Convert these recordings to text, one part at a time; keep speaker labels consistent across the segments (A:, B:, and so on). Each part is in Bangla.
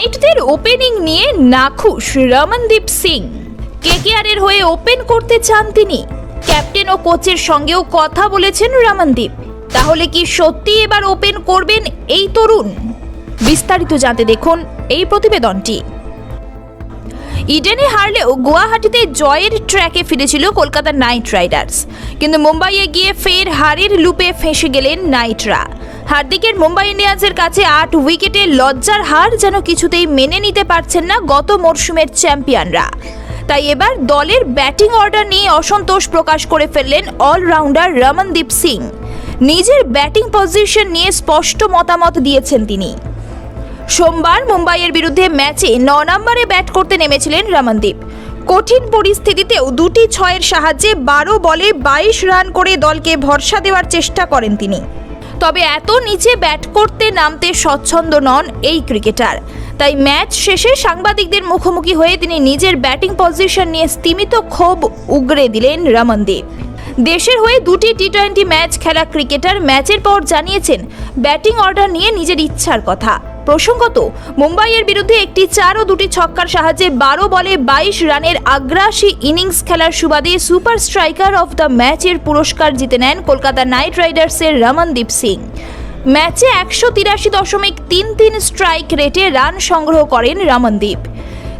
A: নাইটদের ওপেনিং নিয়ে নাখুশ রমনদীপ সিং। কেকেআরের হয়ে ওপেন করতে চান তিনি। ক্যাপ্টেন ও কোচের সঙ্গেও কথা বলেছেন রমনদীপ। তাহলে কি সত্যি এবার ওপেন করবেন এই তরুণ? বিস্তারিত জানতে দেখুন এই প্রতিবেদনটি। ইডেনে হারলেও গুয়াহাটিতে জয়ের ট্র্যাকে ফিরেছিল কলকাতা নাইট রাইডার্স। কিন্তু মুম্বাইয়ে গিয়ে ফের হারের লুপে ফেঁসে গেলেন নাইটরা। হার্দিকের মুম্বাই ইন্ডিয়ান্সের কাছে আট উইকেটে লজ্জার হার যেন কিছুতেই মেনে নিতে পারছেন না গত মরশুমের চ্যাম্পিয়নরা। তাই এবার দলের ব্যাটিং অর্ডার নিয়ে অসন্তোষ প্রকাশ করে ফেললেন অলরাউন্ডার রমনদীপ সিং। নিজের ব্যাটিং পজিশন নিয়ে স্পষ্ট মতামত দিয়েছেন তিনি। সোমবার মুম্বাইয়ের বিরুদ্ধে ম্যাচে ন নম্বরে ব্যাট করতে নেমেছিলেন রমনদীপ। কঠিন পরিস্থিতিতেও দুটি ছয়ের সাহায্যে বারো বলে বাইশ রান করে দলকে ভরসা দেওয়ার চেষ্টা করেন তিনি। তবে এত নিচে ব্যাট করতে নামতে স্বচ্ছন্দ নন এই ক্রিকেটার। তাই ম্যাচ শেষে সাংবাদিকদের মুখোমুখি হয়ে তিনি নিজের ব্যাটিং পজিশন নিয়ে স্তিমিত ক্ষোভ উগড়ে দিলেন রমনদীপ। দেশের হয়ে দুটি টি টোয়েন্টি ম্যাচ খেলা ক্রিকেটার ম্যাচের পর জানিয়েছেন, ব্যাটিং অর্ডার নিয়ে নিজের ইচ্ছার কথা। প্রসঙ্গত, মুম্বাইয়ের বিরুদ্ধে একটি চার ও দুটি ছক্কার সাহায্যে বারো বলে বাইশ রানের আগ্রাসী ইনিংস খেলার সুবাদে সুপার স্ট্রাইকার অফ দ্য ম্যাচের পুরস্কার জিতে নেন কলকাতা নাইট রাইডার্সের রমনদীপ সিং। ম্যাচে একশো তিরাশি দশমিক তিন তিন স্ট্রাইক রেটে রান সংগ্রহ করেন রমনদীপ।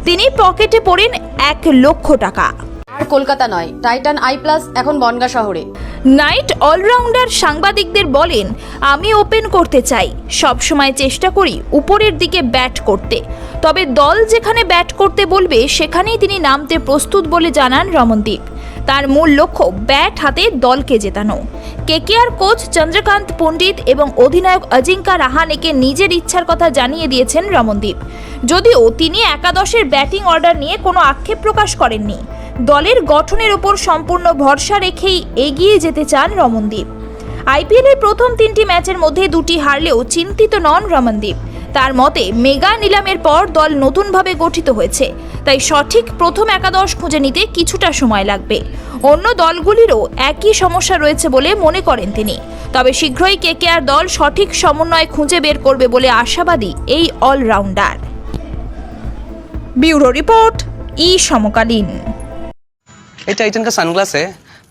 A: তিনি পকেটে পড়েন এক লক্ষ টাকা।
B: আর কলকাতা নয়, টাইটান আই প্লাস এখন বনগা শহরে।
A: নাইট অলরাউন্ডার সাংবাদিকদের বলেন, আমি ওপেন করতে চাই। সব সময় চেষ্টা করি উপরের দিকে ব্যাট করতে। তবে দল যেখানে ব্যাট করতে বলবে, সেখানেই তিনি নামতে প্রস্তুত বলে জানান রমনদীপ। তার মূল লক্ষ্য ব্যাট হাতে দলকে জেতানো। কেকেআর কোচ চন্দ্রকান্ত পণ্ডিত এবং অধিনায়ক অজিঙ্কা রাহানেকে নিজের ইচ্ছার কথা জানিয়ে দিয়েছেন রমনদীপ। যদিও তিনি একাদশের ব্যাটিং অর্ডার নিয়ে কোনো আক্ষেপ প্রকাশ করেননি। দলের গঠনের উপর সম্পূর্ণ ভরসা রেখেই এগিয়ে যেতে চান রমনদীপ। আইপিএলের প্রথম তিনটি ম্যাচের মধ্যে দুটি হারলেও চিন্তিত নন রমনদীপ। তার মতে মেগা নিলামের পর দল নতুনভাবে গঠিত হয়েছে তাই সঠিক প্রথম একাদশ খুঁজে নিতে কিছুটা সময় লাগবে অন্য দলগুলিরও একই সমস্যা রয়েছে বলে মনে করেন তিনি তবে শীঘ্রই কেকেআর দল সঠিক সমন্বয় খুঁজে বের করবে বলে আশাবাদী এই অলরাউন্ডার ব্যুরো রিপোর্ট ই সমকালীন
C: ये टाइटन का सनग्लास है